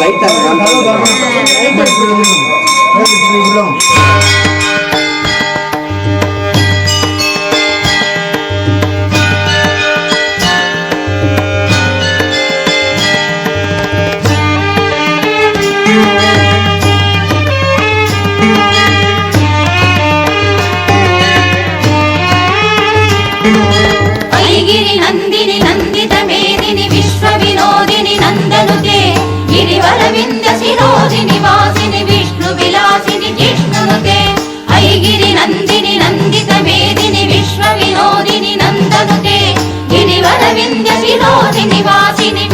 லைட்டாக గిరి నందిని నందిత మేదిని విశ్వ వినోదిని నందనుతే గిరివర వింద శిరోదిని వాసిని విష్ణు విలాసిని జిష్ణునుతే ఐగిరి నందిని నందిత మేదిని విశ్వ వినోదిని నందనుతే గిరివర వింద శిరోదిని వాసిని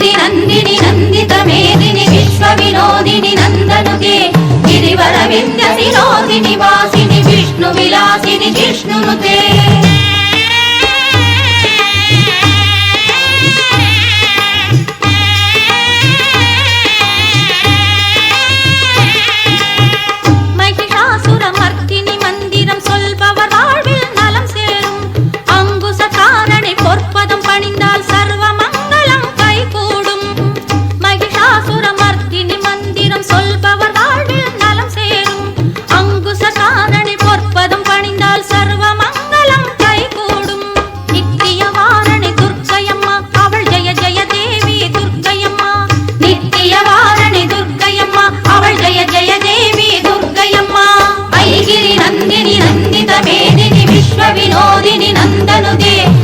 నందిని నందిని నందిత మేదిని విశ్వ వినోదిని నందనుదే గిరివర విందసి రోదిని వాసిని విష్ణు విలాసిని జిష్ణునుతే వినోదిని నందనుదే.